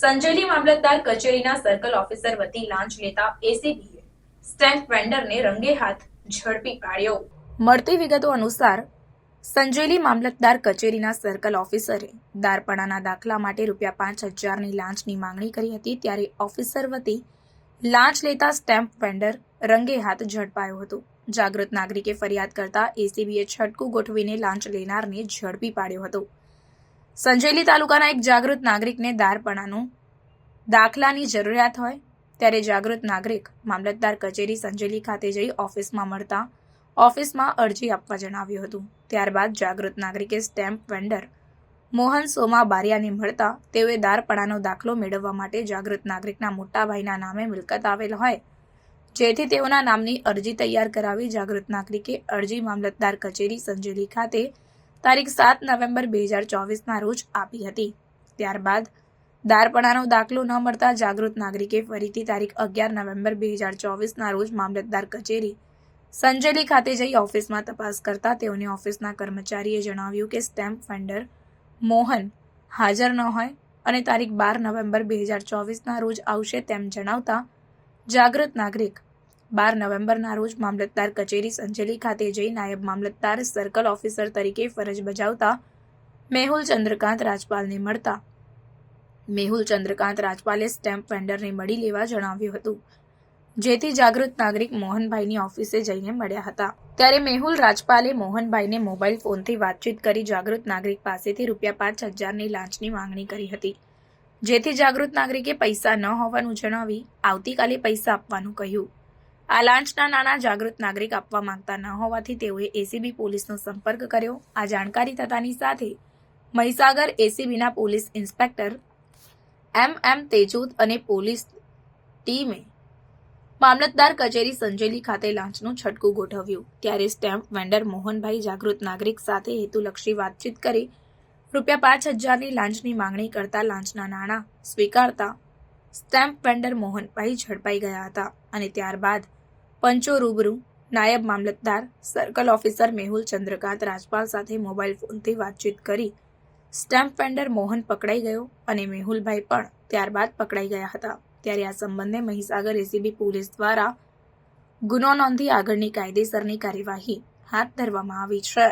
સંજેલી મામલતદાર કચેરીના circle officer વતી લાંચ લેતા એસીબીએ સ્ટેમ્પ વેન્ડરને રંગે હાથ ઝડપી પાડ્યો. મળતી વિગતો અનુસાર સંજેલી મામલતદાર કચેરીના સર્કલ ઓફિસરે દારપણાના દાખલા માટે રૂપિયા પાંચ હજારની લાંચની માંગણી કરી હતી, ત્યારે ઓફિસર વતી લાંચ લેતા સ્ટેમ્પ વેન્ડર રંગે હાથ ઝડપાયો હતો. જાગૃત નાગરિકે ફરિયાદ કરતા એસીબીએ છટકું ગોઠવીને લાંચ લેનારને ઝડપી પાડ્યો હતો. સંજેલી તાલુકાના એક જાગૃત નાગરિકને દારપણાનું દાખલાની જરૂરિયાત હોય, ત્યારે જાગૃત નાગરિક મામલતદાર કચેરી સંજેલી ખાતે જઈ ઓફિસમાં મળતા ઓફિસમાં અરજી આપવા જણાવ્યું હતું. ત્યારબાદ જાગૃત નાગરિકે સ્ટેમ્પ વેન્ડર મોહન સોમા બારિયાને મળતા તેઓએ દારપણાનો દાખલો મેળવવા માટે જાગૃત નાગરિકના મોટાભાઈના નામે મિલકત આવેલ હોય, જેથી તેઓના નામની અરજી તૈયાર કરાવી જાગૃત નાગરિકે અરજી મામલતદાર કચેરી સંજેલી ખાતે તારીખ સાત નવેમ્બર બે હજાર ચોવીસના રોજ આપી હતી. ત્યારબાદ દારપણાનો દાખલો ન મળતા જાગૃત નાગરિકે ફરીથી તારીખ અગિયાર નવેમ્બર બે હજાર ચોવીસના રોજ મામલતદાર કચેરી સંજેલી ખાતે જઈ ઓફિસમાં તપાસ કરતા તેઓને ઓફિસના કર્મચારીએ જણાવ્યું કે સ્ટેમ્પ ફેન્ડર મોહન હાજર ન હોય અને તારીખ બાર નવેમ્બર બે હજાર ચોવીસના રોજ આવશે તેમ જણાવતા જાગૃત નાગરિક બાર નવેમ્બરના રોજ મામલતદાર કચેરી સંજેલી ખાતે જઈ નાયબ મામલતદાર સર્કલ ઓફિસર તરીકે ફરજ બજાવતા મેહુલ ચંદ્રકાંત રાજપાલને મળતા. મેહુલ ચંદ્રકાંત રાજપાલે સ્ટેમ્પ વેન્ડરને મળી લેવા જણાવ્યું હતું. જેથી જાગૃત નાગરિક મોહનભાઈની ઓફિસે જઈને મળ્યા હતા. ત્યારે મેહુલ રાજપાલે મોહનભાઈને મોબાઈલ ફોનથી વાતચીત કરી જાગૃત નાગરિક પાસેથી રૂપિયા પાંચ હજારની લાંચની માંગણી કરી હતી. જેથી જાગૃત નાગરિકે પૈસા ન હોવાનું જણાવી આવતીકાલે પૈસા આપવાનું કહ્યું. આ લાંચના નાણાં જાગૃત નાગરિક આપવા માંગતા ન હોવાથી તેઓએ એસીબી પોલીસનો સંપર્ક કર્યો. આ જાણકારી થતાની સાથે Mahisagar એસીબીના police inspector M M Tejut અને પોલીસ ટીમે મામલતદાર કચેરી સંજેલી ખાતે લાંચનું છટકું ગોઠવ્યું. ત્યારે સ્ટેમ્પ વેન્ડર મોહનભાઈ જાગૃત નાગરિક સાથે હેતુલક્ષી વાતચીત કરી રૂપિયા પાંચ હજારની લાંચની માંગણી કરતા લાંચના નાણાં સ્વીકારતા સ્ટેમ્પ વેન્ડર મોહનભાઈ ઝડપાઈ ગયા હતા અને ત્યારબાદ પંચો રૂબરૂ નાયબ મામલતદાર સર્કલ ઓફિસર મેહુલ ચંદ્રકાંત રાજપાલ સાથે મોબાઈલ ફોનથી વાતચીત કરી સ્ટેમ્પ વેન્ડર મોહન પકડાઈ ગયો અને મેહુલભાઈ પણ ત્યારબાદ પકડાઈ ગયા હતા. ત્યારે આ સંબંધે મહીસાગર એસીબી પોલીસ દ્વારા ગુનો નોંધી આગળની કાયદેસરની કાર્યવાહી હાથ ધરવામાં આવી છે.